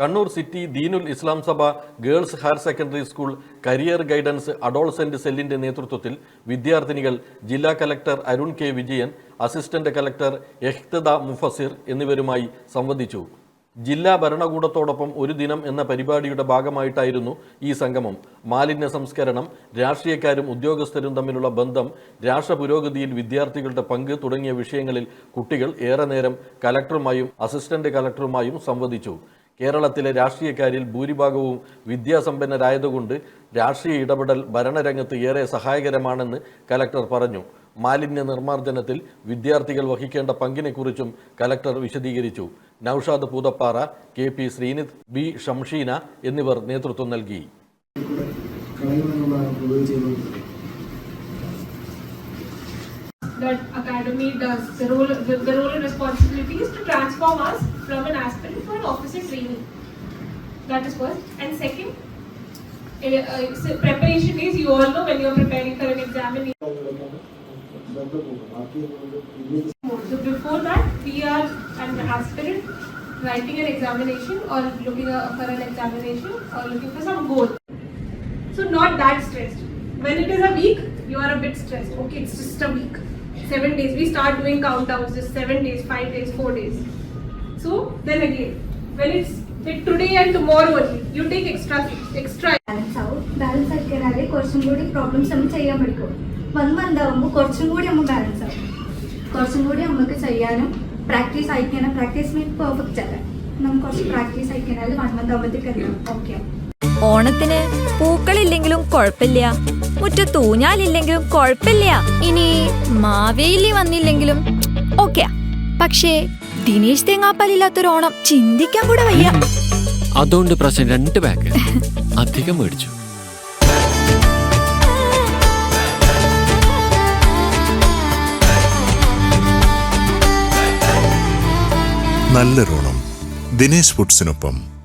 Kannur city Deenul Islam Sabha girls higher secondary school career guidance adolescent സെല്ലിന്റെ നേതൃത്വത്തിൽ വിദ്യാർത്ഥിനികൾ ജില്ലാ collector Arun K Vijayan assistant collector Ehtedha Mufasir എന്നിവരുമായി സംവദിച്ചു. ജില്ലാ ഭരണകൂടത്തോടൊപ്പം ഒരു ദിനം എന്ന പരിപാടിയുടെ ഭാഗമായിട്ടായിരുന്നു ഈ സംഗമം. മാലിന്യ സംസ്കരണം രാഷ്ട്രീയക്കാരും ഉദ്യോഗസ്ഥരും തമ്മിലുള്ള ബന്ധം രാഷ്ട്ര പുരോഗതിയിൽ വിദ്യാർത്ഥികളുടെ പങ്ക് തുടങ്ങിയ വിഷയങ്ങളിൽ കുട്ടികൾ ഏറെ നേരം കലക്ടറുമായും അസിസ്റ്റന്റ് കലക്ടറുമായും സംവദിച്ചു. കേരളത്തിലെ രാഷ്ട്രീയക്കാരിൽ ഭൂരിഭാഗവും വിദ്യാസമ്പന്നരായതുകൊണ്ട് രാഷ്ട്രീയ ഇടപെടൽ ഭരണരംഗത്ത് ഏറെ സഹായകരമാണെന്ന് കലക്ടർ പറഞ്ഞു മാലിന്യ നിർമ്മാർജനത്തിൽ വിദ്യാർത്ഥികൾ വഹിക്കേണ്ട പങ്കിനെക്കുറിച്ചും കലക്ടർ വിശദീകരിച്ചു Noushad Poothappara K P Sreenith B Shamsheena എന്നിവർ നേതൃത്വം നൽകി that academy does. The role, the, the role and responsibility is to transform us from an to an officer training. That is first. And second, uh, so preparation is you all know when you are preparing for an examination. So before that, we are an aspirant writing an examination or looking uh, for an examination or looking for some goal. So not that stressed. When it is a week, you are a bit stressed. Okay, it's just a week. Seven days. We start doing countdowns. Just seven days, five days, four days. So then again, when it's like today and tomorrow only, you take extra extra balance out balance out kerale കുറച്ചും കൂടി problems നമ്മൾ ചെയ്യാൻ padiko one month ആകുമ്പോൾ കുറച്ചും കൂടി നമ്മൾ balance ആവും. കുറച്ചും കൂടി നമുക്ക് ചെയ്യാനും practice practice practice mean perfect അല്ല? നമുക്ക് കുറച്ച് പ്രാക്ടീസ് ആയിക്കഴിഞ്ഞാൽ വൺ മന്ത് ആകുമ്പോഴത്തേക്ക് അറിയാം ഓക്കെ ഓണത്തിന് പൂക്കളില്ലെങ്കിലും കുഴപ്പമില്ല. മുറ്റത്ത് ഊഞ്ഞാലില്ലെങ്കിലും കുഴപ്പമില്ല. ഇനി മാവേലി വന്നില്ലെങ്കിലും ഓക്കെയാ പക്ഷേ ദിനേശ് തേങ്ങാപ്പാലില്ലാത്തൊരു ഓണം ചിന്തിക്കാൻ കൂടെ വയ്യ. അതുകൊണ്ട് പ്രശ്നം രണ്ട് ബാഗ് അധികം മേടിച്ചു. നല്ലൊരോണം ദിനേശ് ഫുഡ്സിനൊപ്പം.